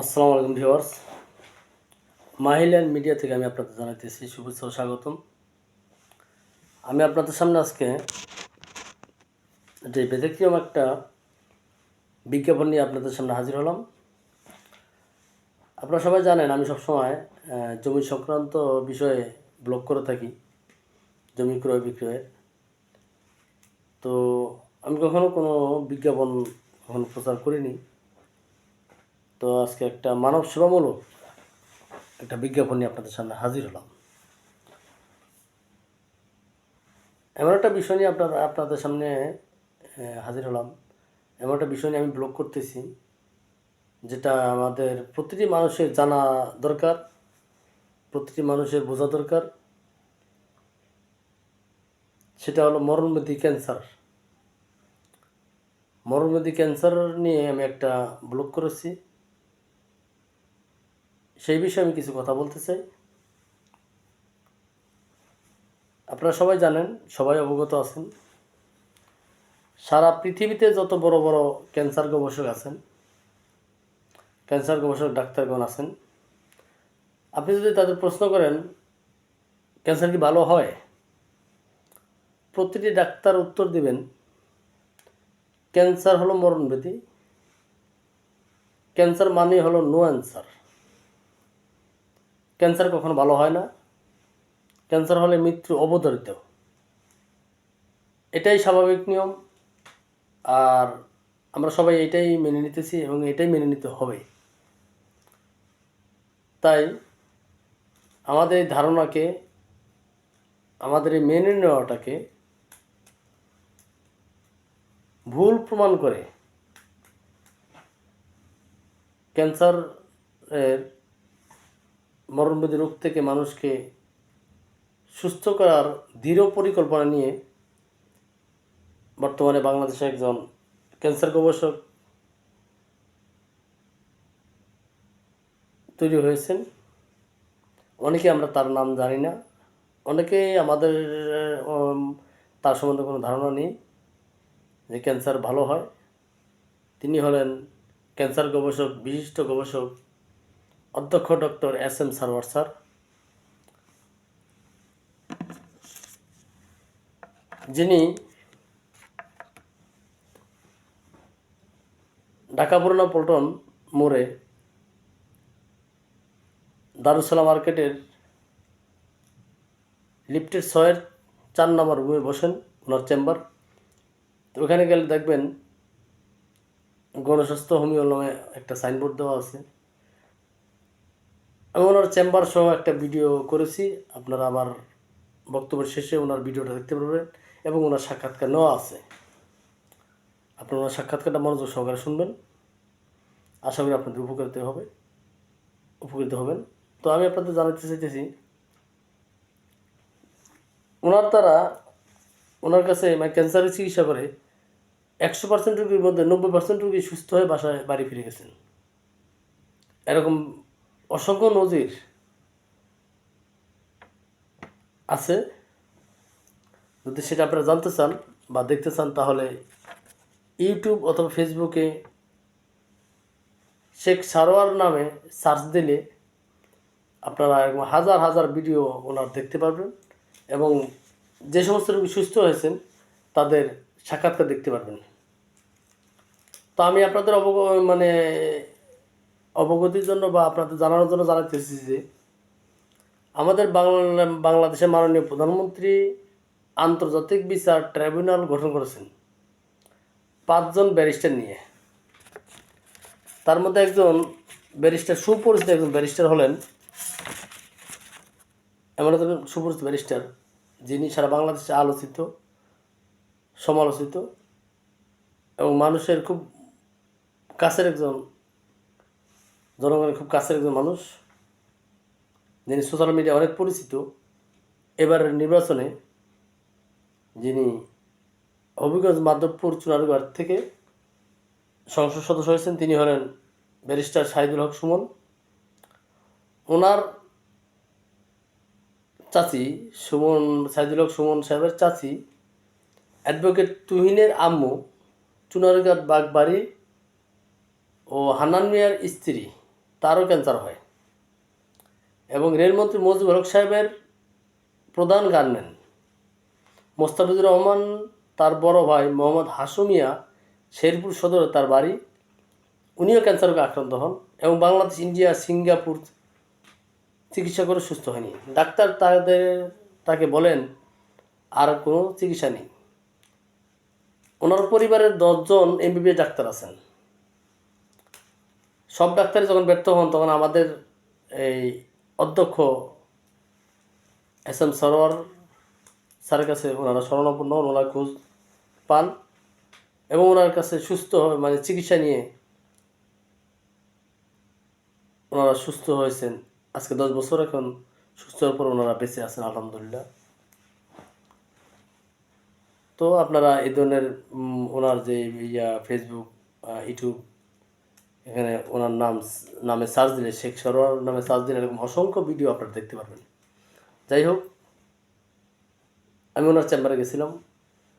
আসসালামু আলাইকুম viewers. মাহিল্যান্ড media থেকে আমি আপনাদের জানাইতেছি শুভেচ্ছা ও স্বাগতম। আমি আপনাদের সামনে আজকে যে ব্যতিক্রম একটা বিজ্ঞাপন নিয়ে আপনাদের সামনে হাজির হলাম। আপনারা সবাই জানেন, আমি সবসময় জমি সংক্রান্ত বিষয়ে ব্লগ করে থাকি, জমি ক্রয় বিক্রয়ের। তো আমি কখনো কোনো বিজ্ঞাপন কখনো প্রচার করিনি। তো আজকে একটা মানব সেবামূলক একটা বিজ্ঞাপন নিয়ে আপনাদের সামনে হাজির হলাম। এমন একটা বিষয় নিয়ে আপনার, আপনাদের সামনে হাজির হলাম। এমন একটা বিষয় নিয়ে আমি ব্লগ করতেছি, যেটা আমাদের প্রতিটি মানুষের জানা দরকার, প্রতিটি মানুষের বোঝা দরকার। সেটা হলো মরণব্যাধি ক্যান্সার। মরণব্যাধি ক্যান্সার নিয়ে আমি একটা ব্লগ করেছি। সেই বিষয়ে আমি কিছু কথা বলতে চাই। আপনারা সবাই জানেন, সবাই অবগত আছেন, সারা পৃথিবীতে যত বড় বড় ক্যান্সার গবেষক আছেন, ক্যান্সার গবেষক, ডাক্তারগণ আছেন, আপনি যদি তাদের প্রশ্ন করেন, ক্যান্সার কি ভালো হয়? প্রতিটি ডাক্তার উত্তর দিবেন, ক্যান্সার হলো মরণব্যাধি ক্যান্সার মানে হলো নো অ্যান্সার ক্যান্সার কখনো ভালো হয় না। ক্যান্সার হলে মৃত্যু অবধারিত। এটাই স্বাভাবিক নিয়ম। আর আমরা সবাই এটাই মেনে নিতেছি এবং এটাই মেনে নিতে হবে। তাই আমাদের এই ধারণাকে, আমাদের এই মেনে নেওয়াটাকে ভুল প্রমাণ করে ক্যান্সার মরণব্যাধি রোগ থেকে মানুষকে সুস্থ করার দৃঢ় পরিকল্পনা নিয়ে বর্তমানে বাংলাদেশে একজন ক্যান্সার গবেষক তৈরি হয়েছেন। অনেকে আমরা তার নাম জানি না। অনেকে আমাদের তার সম্বন্ধে কোনো ধারণা নেই যে ক্যান্সার ভালো হয়। তিনি হলেন ক্যান্সার গবেষক, বিশিষ্ট গবেষক অধ্যক্ষ doctor S M Sarwar sir. যিনি ঢাকা পুরোনো পল্টন মোড়ে দারুসালাম মার্কেটের লিফটের ছয়ের চার নম্বর রুমে বসেন, ওনার চেম্বার। তো ওখানে গেলে দেখবেন গণস্বাস্থ্য হোমিও নামে একটা সাইনবোর্ড দেওয়া আছে। আমি ওনার চেম্বার সহ একটা ভিডিও করেছি। আপনারা আমার বক্তব্যের শেষে ওনার ভিডিওটা দেখতে পারবেন এবং ওনার সাক্ষাৎকার নেওয়া আছে। আপনারা ওনার সাক্ষাৎকারটা মনোযোগ সহকারে শুনবেন। আশা করি আপনাদের উপকৃত হবে, উপকৃত হবেন। তো আমি আপনাদের জানাতে চাইতেছি, ওনার দ্বারা ওনার কাছে মানে ক্যান্সারের চিকিৎসা করে একশো পার্সেন্ট রুগীর মধ্যে নব্বই পার্সেন্ট রুগী সুস্থ হয়ে বাসায় বাড়ি ফিরে গেছেন। এরকম অসংখ্য নজির আছে। যদি সেটা আপনারা জানতে চান বা দেখতে চান, তাহলে ইউটিউব অথবা ফেসবুকে শেখ সারোয়ার নামে সার্চ দিলে আপনারা হাজার হাজার ভিডিও ওনার দেখতে পারবেন এবং যে সমস্ত রোগী সুস্থ হয়েছেন, তাদের সাক্ষাৎকার দেখতে পারবেন। তো আমি আপনাদের অবগ মানে অবগতির জন্য বা আপনাদের জানানোর জন্য জানাতেছি যে আমাদের বাংলা বাংলাদেশের মাননীয় প্রধানমন্ত্রী আন্তর্জাতিক বিচার ট্রাইব্যুনাল গঠন করেছেন পাঁচজন ব্যারিস্টার নিয়ে। তার মধ্যে একজন ব্যারিস্টার, সুপরিচিত একজন ব্যারিস্টার হলেন, এমন একজন সুপরিচিত ব্যারিস্টার যিনি সারা বাংলাদেশে আলোচিত, সমালোচিত এবং মানুষের খুব কাছের একজন জনগণের খুব কাছের একজন মানুষ, যিনি সোশ্যাল মিডিয়া অনেক পরিচিত, এবারের নির্বাচনে যিনি হবিগঞ্জ মাধবপুর চুনারগড় থেকে সংসদ সদস্য হয়েছেন, তিনি হলেন ব্যারিস্টার শাহিদুল হক সুমন। ওনার চাচি সুমন, সাইদুল হক সুমন সাহেবের চাচি অ্যাডভোকেট তুহিনের আম্মু চুনারঘাট বাগবাড়ি ও হানান মিয়ার স্ত্রী। তারও ক্যান্সার হয়। এবং রেলমন্ত্রী মজিবুর হক সাহেবের প্রধান গানম্যান মোস্তাফিজুর রহমান, তার বড় ভাই মোহাম্মদ হাসুমিয়া শেরপুর সদরে তার বাড়ি, উনিও ক্যান্সার রোগে আক্রান্ত হন এবং বাংলাদেশ, ইন্ডিয়া, সিঙ্গাপুর চিকিৎসা করে সুস্থ হয়নি। ডাক্তার তাদের, তাকে বলেন, আর কোনো চিকিৎসা নেই। ওনার পরিবারের দশজন এমবিবিএস ডাক্তার আছেন। সব ডাক্তারই যখন ব্যর্থ হন, তখন আমাদের এই অধ্যক্ষ এস এম সরোয়ার স্যারের কাছে ওনারা শরণাপন্ন হন, ওনার খোঁজ পান এবং ওনার কাছে সুস্থ হয়ে মানে চিকিৎসা নিয়ে ওনারা সুস্থ হয়েছেন। আজকে দশ বছর এখন সুস্থ হওয়ার পর ওনারা বেঁচে আছেন, আলহামদুলিল্লাহ। তো আপনারা এই ধরনের ওনার যে ইয়া ফেসবুক ইউটিউব এখানে ওনার নাম নামে সার্চ দিলে শেখ সরোয়ার নামে সার্চ দিলে এরকম অসংখ্য ভিডিও আপনারা দেখতে পারবেন। যাই হোক, আমি ওনার চেম্বারে গেছিলাম,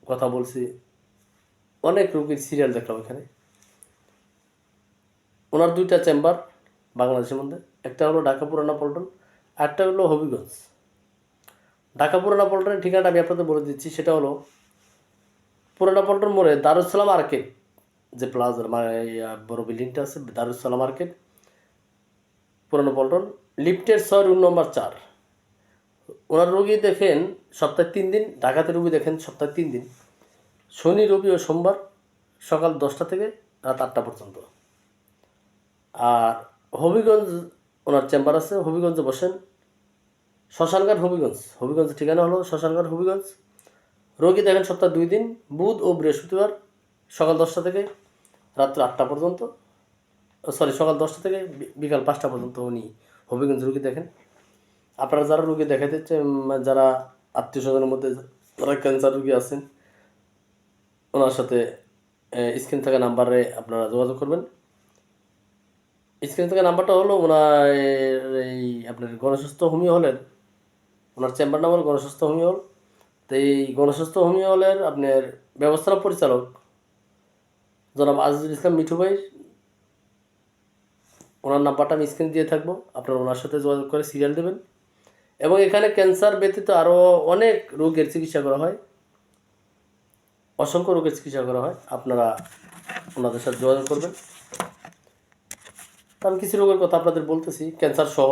কথা বলছি, অনেক রোগীর সিরিয়াল দেখলাম এখানে। ওনার দুইটা চেম্বার বাংলাদেশের মধ্যে, একটা হলো ঢাকা পুরানা পল্টন, আরেকটা হলো হবিগঞ্জ। ঢাকা পুরানা পল্টনের ঠিকানাটা আমি আপনাদের বলে দিচ্ছি, সেটা হলো পুরানা পল্টন মোড়ে দারুসালাম মার্কেট যে প্লাজার মানে বড় বিল্ডিংটা আছে দারুসালাম মার্কেট পুরনো পল্টন, লিফটের ছয় রুম নম্বর চার। ওনার রোগী দেখেন সপ্তাহে তিন দিন, ঢাকাতে রোগী দেখেন সপ্তাহে তিন দিন। শনি, রবি ও সোমবার সকাল দশটা থেকে রাত আটটা পর্যন্ত। আর হবিগঞ্জ, ওনার চেম্বার আছে, হবিগঞ্জে বসেন। শ্মশানঘাট, হবিগঞ্জ। হবিগঞ্জ ঠিকানা হলো শ্মশানঘাট, হবিগঞ্জ। রোগী দেখেন সপ্তাহে দুই দিন, বুধ ও বৃহস্পতিবার সকাল দশটা থেকে রাত্র আটটা পর্যন্ত সরি সকাল দশটা থেকে বিকাল পাঁচটা পর্যন্ত উনি হবিগঞ্জ রুগী দেখেন। আপনারা যারা রুগী দেখাতে যারা আত্মীয় স্বজনের মধ্যে যারা ক্যান্সার রুগী আছেন, ওনার সাথে স্ক্রিন থাকা নাম্বারে আপনারা যোগাযোগ করবেন। স্ক্রিন থাকা নাম্বারটা হলো ওনার, এই, আপনার গণস্বাস্থ্য হোমিও হলের, ওনার চেম্বার নাম নাম্বার গণস্বাস্থ্য হোমিও হল। তো এই গণস্বাস্থ্য হোমিও হলের আপনার ব্যবস্থাপনা পরিচালক জনাব আজিজুল ইসলাম মিঠু ভাই, ওনার নাম্বারটা আমি স্ক্রিন দিয়ে থাকব, আপনারা ওনার সাথে যোগাযোগ করে সিরিয়াল দেবেন। এবং এখানে ক্যান্সার ব্যতীত আরও অনেক রোগের চিকিৎসা করা হয়। অসংখ্য রোগের চিকিৎসা করা হয়, আপনারা ওনাদের সাথে যোগাযোগ করবেন। আমি কিছু রোগের কথা আপনাদের বলতেছি ক্যান্সার সহ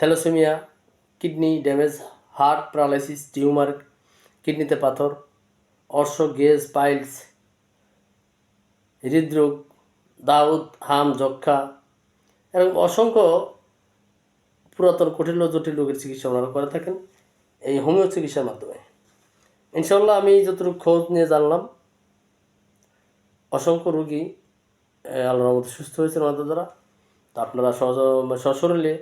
thalassemia kidney damage heart paralysis tumour কিডনিতে পাথর, অর্শ গেজ পাইলস হৃদরোগ, দাউদ, হাম যক্ষা এরকম অসংখ্য পুরাতন কঠিন জটিল রোগের চিকিৎসা ওনারা করে থাকেন এই হোমিও চিকিৎসার মাধ্যমে। ইনশাল্লাহ আমি যতটুকু খোঁজ নিয়ে জানলাম, অসংখ্য রোগী আল্লাহর মতো সুস্থ হয়েছেন ওনাদের দ্বারা। তো আপনারা সহজ, সশরীরে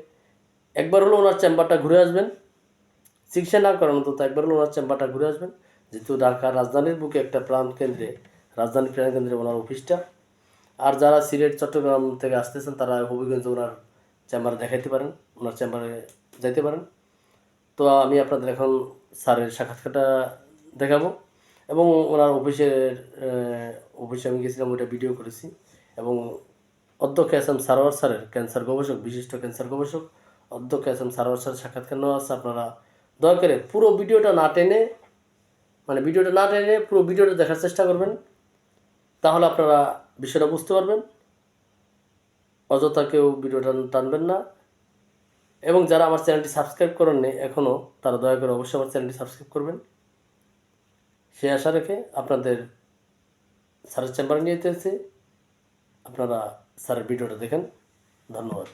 একবার হলো ওনার চেম্বারটা ঘুরে আসবেন। চিকিৎসা না করেন অন্তত একবার হলো ওনার চেম্বারটা ঘুরে আসবেন। যেহেতু ঢাকা রাজধানীর বুকে একটা প্রাণ কেন্দ্রে রাজধানী প্রাণ কেন্দ্রে ওনার অফিসটা। আর যারা সিলেট, চট্টগ্রাম থেকে আসতেছেন, তারা হবিগঞ্জ ওনার চেম্বারে দেখাইতে পারেন, ওনার চেম্বারে যাইতে পারেন। তো আমি আপনাদের এখন স্যারের সাক্ষাৎকারটা দেখাবো। এবং ওনার অফিসের অফিসে আমি গেছিলাম, ওইটা ভিডিও করেছি। এবং অধ্যক্ষ এস এম সারোয়ার স্যারের ক্যান্সার গবেষক, বিশিষ্ট ক্যান্সার গবেষক, অধ্যক্ষ এস এম সারোয়ার স্যারের সাক্ষাৎকার নেওয়া আছে। আপনারা দয়া করে পুরো ভিডিওটা না টেনে মানে ভিডিওটা না টেনে পুরো ভিডিওটা দেখার চেষ্টা করবেন। তাহলে আপনারা বিষয়টা বুঝতে পারবেন। অযথা কেউ ভিডিওটা টানবেন না। এবং যারা আমার চ্যানেলটি সাবস্ক্রাইব করেননি এখনও তারা দয়া করে অবশ্যই আমার চ্যানেলটি সাবস্ক্রাইব করবেন। সে আশা রেখে আপনাদের স্যারের চেম্বারে নিয়ে যেতে আপনারা স্যারের ভিডিওটা দেখেন। ধন্যবাদ।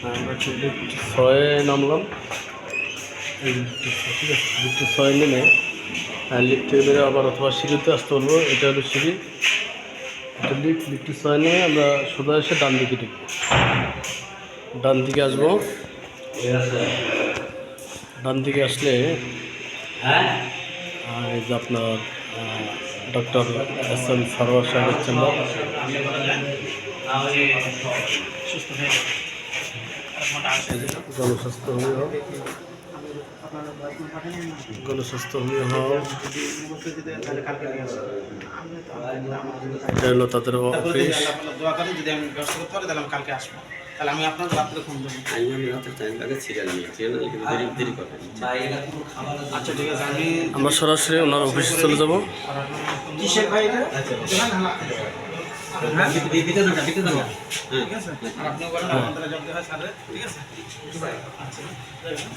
আমরা ছয়ে নামলাম ঠিক আছে লিফটে ছয় নেমে লিফটে বেরো আবার অথবা সিঁড়িতে আসতে বলব এটা হলো সিঁড়ি এটা লিফট লিফটে ছয় নেমে আমরা সোজা এসে ডান দিকে ঢুকবো ডান দিকে আসব ডান দিকে আসলে এই যে আপনার ডক্টর এস এম সরোয়ার সাহেবের চেম্বার জনস্বাস্থ্য হোমিও এটা হলো তাদের অফিস আল্লাহ তাআলা দোয়া করেন যদি আমি ব্যবস্থা করতে পারি তাহলে আমি কালকে আসব তাহলে আমি আপনার রাত্রে ফোন দেবো আমি আমি রাতের টাইম লাগে সিরিয়াল নিয়ে সিরিয়াল কিন্তু দেরি দেরি করবেন আচ্ছা ঠিক আছে আমি আমরা সরাসরি ওনার অফিসে চলে যাব। কিসের ভাই এটা?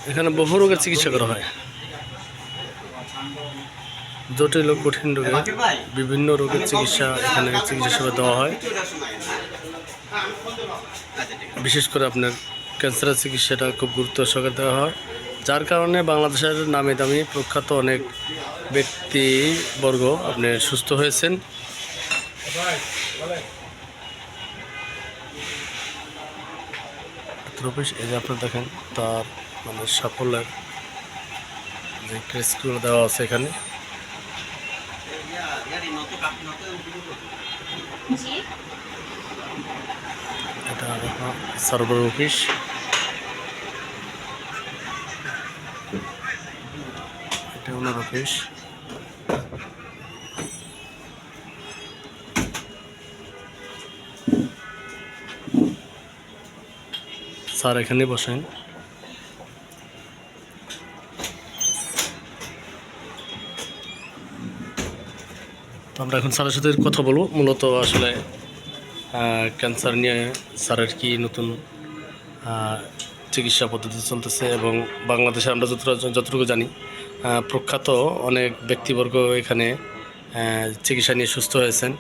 এখানে বহু রোগের চিকিৎসা করা হয়। জটিল ও কঠিন রোগে বিভিন্ন রোগের চিকিৎসা এখানে চিকিৎসা সেবা দেওয়া হয়। বিশেষ করে আপনার ক্যান্সারের চিকিৎসাটা খুব গুরুত্ব সহকারে দেওয়া হয়। যার কারণে বাংলাদেশের নামি দামি প্রখ্যাত অনেক ব্যক্তিবর্গ আপনি সুস্থ হয়েছেন। অফিস এই যে আপনার দেখেন তার মানে সাফল্যের যে ক্রেসগুলো দেওয়া আছে এখানে। এটা সার্ভার অফিস। এটা ওনার অফিস। স্যার এখানে বসেন। তো আমরা এখন স্যারের সাথে কথা বলব। মূলত আসলে ক্যান্সার নিয়ে স্যারের কি নতুন চিকিৎসা পদ্ধতি চলতেছে এবং বাংলাদেশে আমরা যতটা যতটুকু জানি প্রখ্যাত অনেক ব্যক্তিবর্গ এখানে চিকিৎসা নিয়ে সুস্থ হয়েছেন।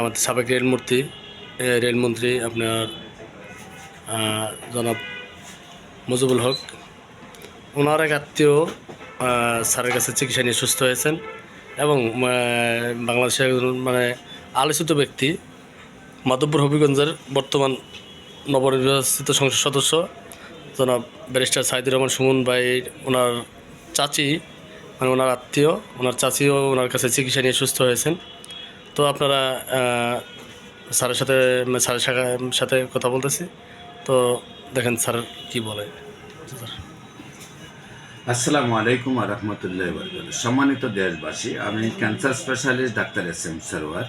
আমাদের সাবেক রেলমূর্তি রেলমন্ত্রী আপনার জনাব মুজিবুল হক। ওনার এক আত্মীয় স্যারের কাছে চিকিৎসা নিয়ে সুস্থ হয়েছেন এবং বাংলাদেশের একজন মানে আলোচিত ব্যক্তি, মাধবপুর হবিগঞ্জের বর্তমান নবনির্বাচিত সংসদ সদস্য, জনাব ব্যারিস্টার সাইদুর রহমান সুমন ভাই। ওনার চাচি মানে ওনার আত্মীয়, ওনার চাচিও ওনার কাছে চিকিৎসা নিয়ে সুস্থ হয়েছেন। তো আপনারা স্যারের সাথে স্যারের সাথে কথা বলতেছি। তো দেখেন স্যার কি বলে। আসসালামু আলাইকুম আর রহমতুল্লাহ সম্মানিত দেশবাসী, আমি cancer specialist doctor S M Sarwar.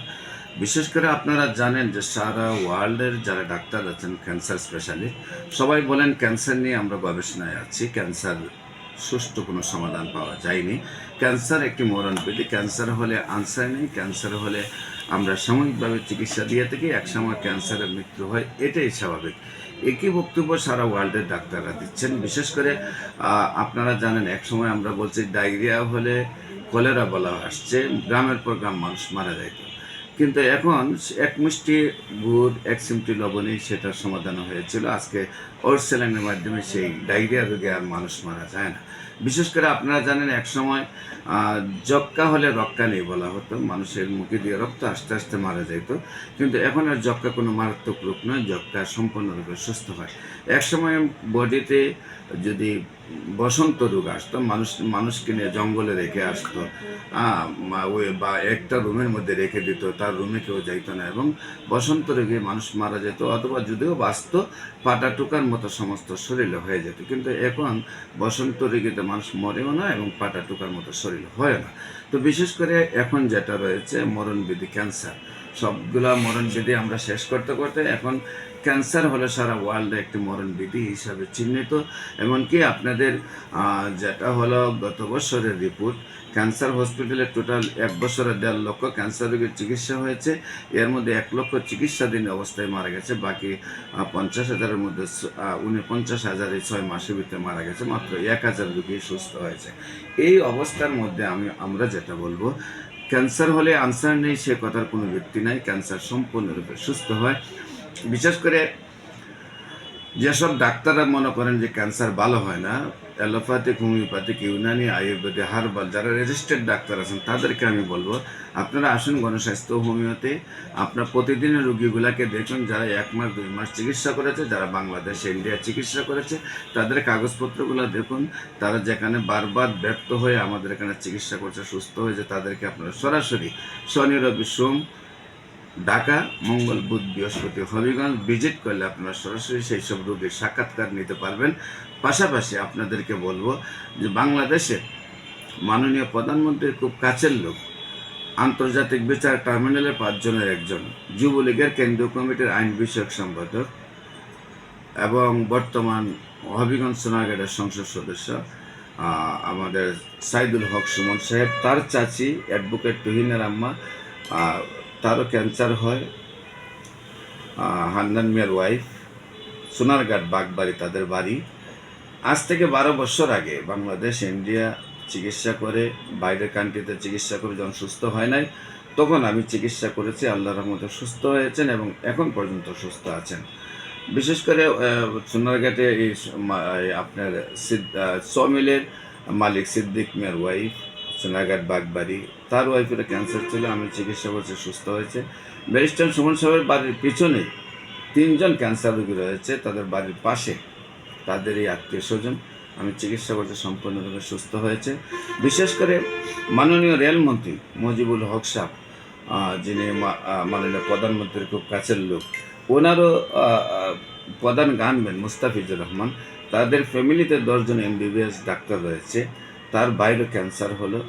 বিশেষ করে আপনারা জানেন যে সারা ওয়ার্ল্ডের যারা ডাক্তার আছেন, ক্যান্সার স্পেশালিস্ট, সবাই বলেন ক্যান্সার নিয়ে আমরা গবেষণায় আছি। ক্যান্সার সুষ্ঠু কোনো সমাধান পাওয়া যায়নি। ক্যান্সার একটি মরণ মরণবিধি ক্যান্সার হলে আনসার নেই, ক্যান্সার হলে আমরা সাময়িকভাবে চিকিৎসা দিয়ে থাকি, একসময় ক্যান্সারের মৃত্যু হয়, এটাই স্বাভাবিক। একই বক্তব্য সারা ওয়ার্ল্ডের ডাক্তাররা দিচ্ছেন। বিশেষ করে আপনারা জানেন এক সময় আমরা বলছি, ডায়রিয়া হলে কলেরা বলা আসছে, গ্রামের পর গ্রাম মানুষ মারা যাইত। কিন্তু এখন এক মুষ্টি গুড়, এক চিমটি লবণে সেটার সমাধান হয়েছিল। আজকে ওর সেলাইনের মাধ্যমে সেই ডায়রিয়া রোগে আর মানুষ মারা যায় না। বিশেষ করে আপনারা জানেন, এক সময় যক্কা হলে রক্কা নেই বলা হতো। মানুষের মুখে দিয়ে রক্ত আস্তে আস্তে মারা যেত কিন্তু এখন আর যক্কা কোনো মারাত্মক রোগ নয়, যক্কা সম্পূর্ণরূপে সুস্থ হয়। এক সময় বডিতে যদি বসন্ত রোগ আসতো, মানুষ, মানুষকে নিয়ে জঙ্গলে রেখে আসতো ওই বা একটা রুমের মধ্যে রেখে দিত, তার রুমে কেউ যাইতো না এবং বসন্ত রোগে মানুষ মারা যেত অথবা যদিও বাঁচত, পাটা টুকার মতো সমস্ত শরীরে হয়ে যেত। কিন্তু এখন বসন্ত রোগীতে মানুষ মরেও না এবং পাটা টুকার মতো শরীর হয় না। তো বিশেষ করে এখন যেটা রয়েছে মরণবিধি ক্যান্সার। সবগুলা মরণবিধি আমরা শেষ করতে করতে এখন ক্যান্সার হলো সারা ওয়ার্ল্ডে একটি মরণবিধি হিসাবে চিহ্নিত। এমনকি আপনাদের যেটা হলো গত বছরের রিপোর্ট ক্যান্সার হসপিটালে টোটাল এক বছরে দেড় লক্ষ ক্যান্সার রোগীর চিকিৎসা হয়েছে। এর মধ্যে এক লক্ষ চিকিৎসাধীন অবস্থায় মারা গেছে। বাকি পঞ্চাশ হাজারের মধ্যে উনপঞ্চাশ হাজার এই ছয় মাসের ভিতরে মারা গেছে। মাত্র এক হাজার রোগী সুস্থ হয়েছে। এই অবস্থার মধ্যে আমি, আমরা যেটা বলব, ক্যান্সার হলে আনসার নেই, সে কথার কোনো ব্যক্তি নাই। ক্যান্সার সম্পূর্ণরূপে সুস্থ হয়। বিশেষ করে যেসব ডাক্তাররা মনে করেন যে ক্যান্সার ভালো হয় না, allopathic, homeopathic, Unani, ayurvedic, herbal, যারা রেজিস্টার্ড ডাক্তার আছেন, তাদেরকে আমি বলব, আপনারা আসুন গণস্বাস্থ্য হোমিওতে। আপনার প্রতিদিনের রুগীগুলাকে দেখুন, যারা এক মাস, দুই মাস চিকিৎসা করেছে, যারা বাংলাদেশ, ইন্ডিয়া চিকিৎসা করেছে, তাদের কাগজপত্রগুলো দেখুন। তারা যেখানে বারবার ব্যর্থ হয়ে আমাদের এখানে চিকিৎসা করছে, সুস্থ হয়েছে তাদেরকে আপনারা সরাসরি শনি, রবি, সোম ঢাকা, মঙ্গল, বুধ, বৃহস্পতি হবিগঞ্জ ভিজিট করলে আপনারা সরাসরি সেই সব রোগীর সাক্ষাৎকার নিতে পারবেন। পাশাপাশি আপনাদেরকে বলব যে বাংলাদেশে মাননীয় প্রধানমন্ত্রীর খুব কাছের লোক, আন্তর্জাতিক বিচার টার্মিনালের পাঁচজনের একজন, যুবলীগের কেন্দ্রীয় কমিটির আইন বিষয়ক সম্পাদক এবং বর্তমান হবিগঞ্জ সোনারগাঁড়ের সংসদ সদস্য আমাদের সাইদুল হক সুমন সাহেব, তার চাচি অ্যাডভোকেট তুহিনের আম্মা তারও ক্যান্সার হয়। হান্নান মিয়ার ওয়াইফ সোনারঘাট বাগবাড়ি তাদের বাড়ি। আজ থেকে বারো বছর আগে বাংলাদেশ, ইন্ডিয়া চিকিৎসা করে, বাইরের কান্ট্রিতে চিকিৎসা করে যখন সুস্থ হয় নাই, তখন আমি চিকিৎসা করেছি আল্লাহর রহমতে সুস্থ হয়েছেন এবং এখন পর্যন্ত সুস্থ আছেন। বিশেষ করে সোনারঘাটে এই আপনার সমিলের মালিক সিদ্দিক মিয়ার ওয়াইফ সোনারঘাট বাগবাড়ি তার ওয়াইফের ক্যান্সার ছিল আমি চিকিৎসা করছি, সুস্থ হয়েছে। ব্যারিস্টার সুমন সাহেবের বাড়ির পিছনে তিনজন ক্যান্সার রোগী রয়েছে, তাদের বাড়ির পাশে। তাদের এই আত্মীয় স্বজন, আমি চিকিৎসা করতে সম্পূর্ণরূপে সুস্থ হয়েছে। বিশেষ করে মাননীয় রেলমন্ত্রী মুজিবুল হক সাহ যিনি মাননীয় প্রধানমন্ত্রীর খুব কাছের লোক, ওনারও প্রধান গানম্যান মুস্তাফিজুর রহমান, তাদের ফ্যামিলিতে দশজন এমবিবিএস ডাক্তার রয়েছে। তার বাইরে ক্যান্সার হলো।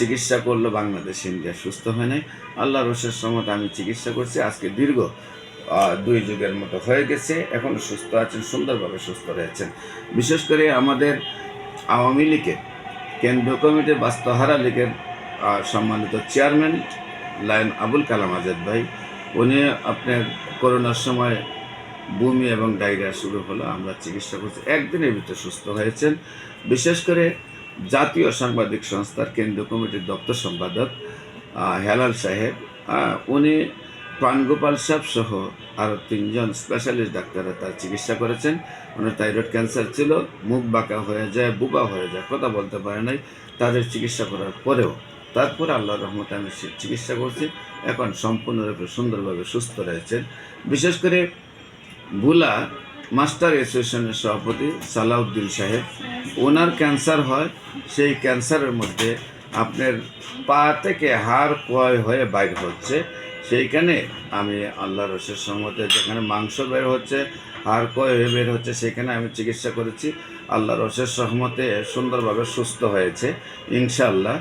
চিকিৎসা করল বাংলাদেশ, ইন্ডিয়া সুস্থ হয় নাই। আল্লাহ রসের সময় আমি চিকিৎসা করছি। আজকে দীর্ঘ দুই যুগের মতো হয়ে গেছে। এখন সুস্থ আছেন, সুন্দরভাবে সুস্থ রয়েছেন। বিশেষ করে আমাদের আওয়ামী লীগের কেন্দ্রীয় কমিটির বাস্তহারা লীগের সম্মানিত চেয়ারম্যান লায়ন আবুল কালাম আজাদ ভাই, উনি আপনার করোনার সময় বমি এবং ডায়রিয়া শুরু হলো। আমরা চিকিৎসা করছি। একদিনের ভিতরে সুস্থ হয়েছেন। বিশেষ করে জাতীয় সাংবাদিক সংস্থার কেন্দ্রীয় কমিটির দপ্তর সম্পাদক হেলাল সাহেব উনি প্রাণগোপাল সাহেব সহ আরও তিনজন স্পেশালিস্ট ডাক্তাররা তার চিকিৎসা করেছেন। ওনার থাইরয়েড ক্যান্সার ছিল, মুখ বাঁকা হয়ে যায়, বুবা হয়ে যায়, কথা বলতে পারে নাই। তাদের চিকিৎসা করার পরেও তারপর আল্লাহর রহমতে আমি চিকিৎসা করছি। এখন সম্পূর্ণরূপে সুন্দরভাবে সুস্থ রয়েছেন। বিশেষ করে ভুলা মাস্টার অ্যাসোসিয়েশনের সভাপতি সালাউদ্দিন সাহেব। ওনার ক্যান্সার হয়, সেই ক্যান্সারের মধ্যে আপনার পা থেকে হাড় ক্ষয় হয়ে বাইর হচ্ছে। সেইখানে আমি আল্লাহ রসের সম্মতে যেখানে মাংস বের হচ্ছে, হাড় ক্ষয় হয়ে বের হচ্ছে, সেখানে আমি চিকিৎসা করেছি। আল্লাহ রসের সহমতে সুন্দরভাবে সুস্থ হয়েছে ইনশাল্লাহ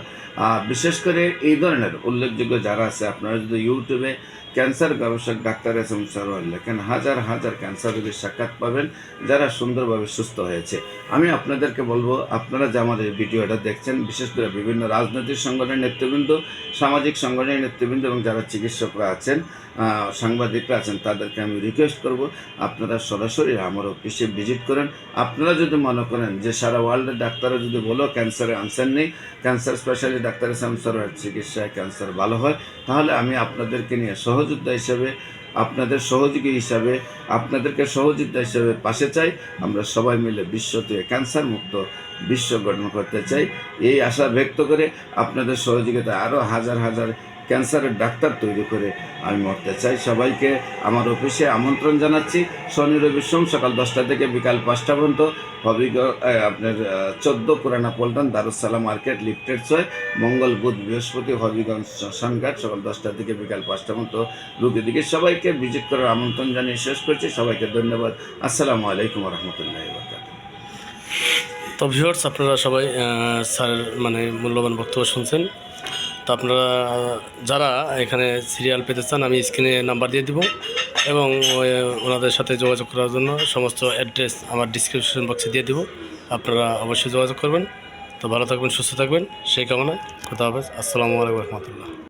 বিশেষ করে এই ধরনের উল্লেখযোগ্য যারা আছে, আপনারা যদি ইউটিউবে ক্যান্সার গবেষক ডাক্তার এস এম সরোয়ার লেখেন, হাজার হাজার ক্যান্সার রোগীর সাক্ষাৎ পাবেন যারা সুন্দরভাবে সুস্থ হয়েছে। আমি আপনাদেরকে বলব, আপনারা যে আমার এই ভিডিওটা দেখছেন, বিশেষ করে বিভিন্ন রাজনৈতিক সংগঠনের নেতৃবৃন্দ, সামাজিক সংগঠনের নেতৃবৃন্দ এবং যারা চিকিৎসকরা আছেন সাংবাদিকরা আছেন, তাদেরকে আমি রিকোয়েস্ট করব, আপনারা সরাসরি আমার অফিসে ভিজিট করেন। আপনারা যদি মনে করেন যে সারা ওয়ার্ল্ডের ডাক্তাররা যদি বলো ক্যান্সারের আনসার নেই, ক্যান্সার স্পেশালিস্ট ডাক্তার সামসারের চিকিৎসায় ক্যান্সার ভালো হয়, তাহলে আমি আপনাদেরকে নিয়ে সহযোদ্ধা হিসাবে, আপনাদের সহযোগী হিসাবে, আপনাদেরকে সহযোদ্ধা হিসাবে পাশে চাই। আমরা সবাই মিলে বিশ্ব থেকে ক্যান্সার মুক্ত বিশ্ব গঠন করতে চাই। এই আশা ব্যক্ত করে আপনাদের সহযোগিতা আরও হাজার হাজার ক্যান্সারের ডাক্তার তৈরি করে আমি মরতে চাই। সবাইকে আমার অফিসে আমন্ত্রণ জানাচ্ছি। শনি, রবি, সোম সকাল দশটা থেকে বিকাল পাঁচটা পর্যন্ত আপনার চোদ্দ পুরানা পল্টন দারুসালাম মার্কেট, লিফটেড ছয়, মঙ্গল বুধ বৃহস্পতি, হবিগঞ্জ শ্মশানঘাট সকাল দশটা থেকে বিকাল পাঁচটা পর্যন্ত রুগী দিকে সবাইকে ভিজিট করার আমন্ত্রণ জানিয়ে শেষ করছি। সবাইকে ধন্যবাদ। আসসালামু আলাইকুম রহমতুল্লাহ তো ভিউয়ার্স আপনারা সবাই স্যার মানে মূল্যবান বক্তব্য শুনছেন। তো আপনারা যারা এখানে সিরিয়াল পেতে চান, আমি স্ক্রিনে নাম্বার দিয়ে দিব এবং ওনাদের সাথে যোগাযোগ করার জন্য সমস্ত অ্যাড্রেস আমার ডিসক্রিপশন বক্সে দিয়ে দিব। আপনারা অবশ্যই যোগাযোগ করবেন। তো ভালো থাকবেন, সুস্থ থাকবেন। সেই কামনায় কথা হবে আসসালামু আলাইকুম রহমতুল্লাহ।